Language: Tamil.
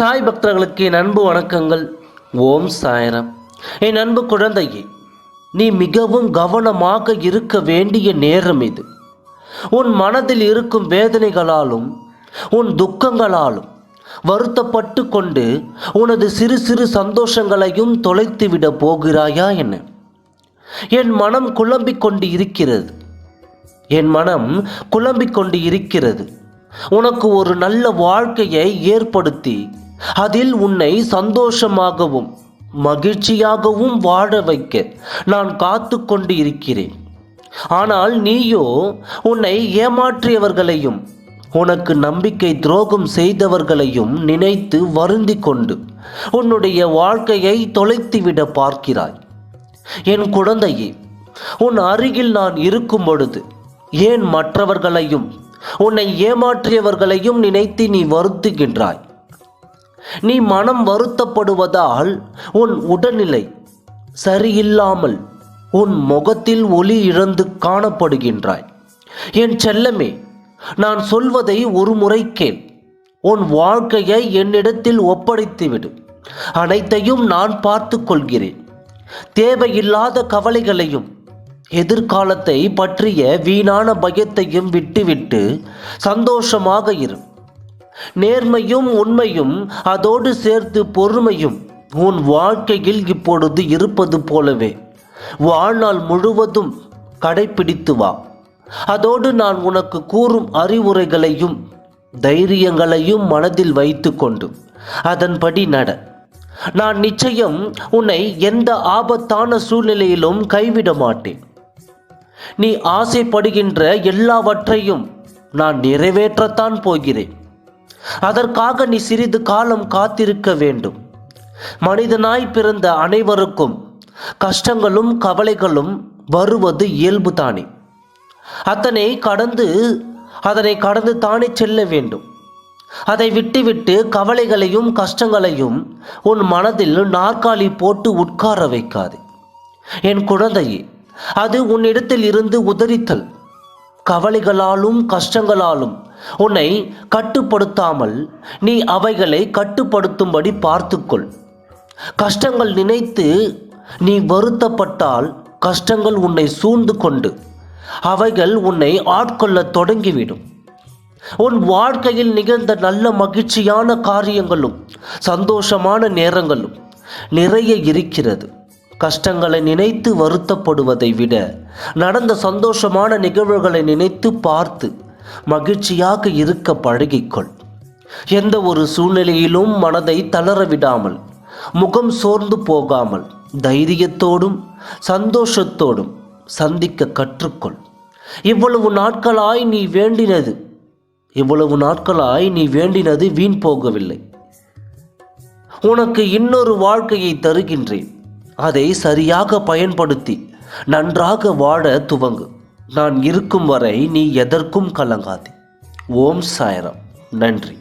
சாய் பக்தர்களுக்கு என் அன்பு வணக்கங்கள். ஓம் சாயரம். என் அன்பு குழந்தையே நீ மிகவும் கவனமாக இருக்க வேண்டிய நேரம் இது. உன் மனதில் இருக்கும் வேதனைகளாலும் உன் துக்கங்களாலும் வருத்தப்பட்டு கொண்டு உனது சிறு சிறு சந்தோஷங்களையும் தொலைத்துவிட போகிறாயா என்ன? என் மனம் குழம்பிக் கொண்டு இருக்கிறது. என் மனம் குழம்பிக் கொண்டு இருக்கிறது. உனக்கு ஒரு நல்ல வாழ்க்கையை ஏற்படுத்தி அதில் உன்னை சந்தோஷமாகவும் மகிழ்ச்சியாகவும் வாழ வைக்க நான் காத்து கொண்டு இருக்கிறேன் ஆனால் நீயோ உன்னை ஏமாற்றியவர்களையும் உனக்கு நம்பிக்கை துரோகம் செய்தவர்களையும் நினைத்து வருந்தி கொண்டு உன்னுடைய வாழ்க்கையை தொலைத்துவிட பார்க்கிறாய். என் குழந்தையே உன் அருகில் நான் இருக்கும் பொழுது ஏன் மற்றவர்களையும் உன்னை ஏமாற்றியவர்களையும் நினைத்து நீ வருத்துகின்றாய் நீ மனம் வருத்தப்படுவதால் உன் உடல்நிலை சரியில்லாமல் உன் முகத்தில் ஒளி இழந்து காணப்படுகின்றாய். என் செல்லமே நான் சொல்வதை ஒரு முறை கேள். உன் வாழ்க்கையை என்னிடத்தில் ஒப்படைத்துவிடு. அனைத்தையும் நான் பார்த்து கொள்கிறேன். தேவையில்லாத கவலைகளையும் எதிர்காலத்தை பற்றிய வீணான பயத்தையும் விட்டுவிட்டு சந்தோஷமாக இரு. நேர்மையும் உண்மையும் அதோடு சேர்த்து பொறுமையும் உன் வாழ்க்கையில் இப்பொழுது இருப்பது போலவே. வாழ்நாள் முழுவதும் கடைபிடித்து வா. அதோடு நான் உனக்கு கூறும் அறிவுரைகளையும் தைரியங்களையும் மனதில் வைத்துக்கொண்டு அதன்படி நட. நான் நிச்சயம் உன்னை எந்த ஆபத்தான சூழ்நிலையிலும் கைவிட மாட்டேன். நீ ஆசைப்படுகின்ற எல்லாவற்றையும் நான் நிறைவேற்றத்தான் போகிறேன். அதற்காக நீ சிறிது காலம் காத்திருக்க வேண்டும். மனிதனாய் பிறந்த அனைவருக்கும் கஷ்டங்களும் கவலைகளும் வருவது இயல்புதானே அத்தனை கடந்து அதனை கடந்து தானே செல்ல வேண்டும். அதை விட்டுவிட்டு கவலைகளையும் கஷ்டங்களையும் உன் மனதில் நாற்காலி போட்டு உட்கார வைக்காது. என் குழந்தையே அது உன்னிடத்தில் இருந்து உதறித்தல். கவலைகளாலும் கஷ்டங்களாலும் உன்னை கட்டுப்படுத்தாமல் நீ அவைகளை கட்டுப்படுத்தும்படி பார்த்துக்கொள். கஷ்டங்கள் நினைத்து நீ வருத்தப்பட்டால் கஷ்டங்கள் உன்னை சூழ்ந்து கொண்டு அவைகள் உன்னை ஆட்கொள்ளத் தொடங்கிவிடும். உன் வாழ்க்கையில் நிகழ்ந்த நல்ல மகிழ்ச்சியான காரியங்களும் சந்தோஷமான நேரங்களும் நிறைய இருக்கிறது. கஷ்டங்களை நினைத்து வருத்தப்படுவதை விட நடந்த சந்தோஷமான நிகழ்வுகளை நினைத்து பார்த்து மகிழ்ச்சியாக இருக்க பழகிக்கொள். எந்த ஒரு சூழ்நிலையிலும் மனதை தளர விடாமல் முகம் சோர்ந்து போகாமல் தைரியத்தோடும் சந்தோஷத்தோடும் சந்திக்க கற்றுக்கொள். இவ்வளவு நாட்களாய் நீ வேண்டினது இவ்வளவு நாட்களாய் நீ வேண்டினது வீண் போகவில்லை. உனக்கு இன்னொரு வாழ்க்கையை தருகின்றேன். அதை சரியாக பயன்படுத்தி நன்றாக வாழ துவங்கு. நான் இருக்கும் வரை நீ எதற்கும் கலங்காதே. ஓம் சாயரம். நன்றி.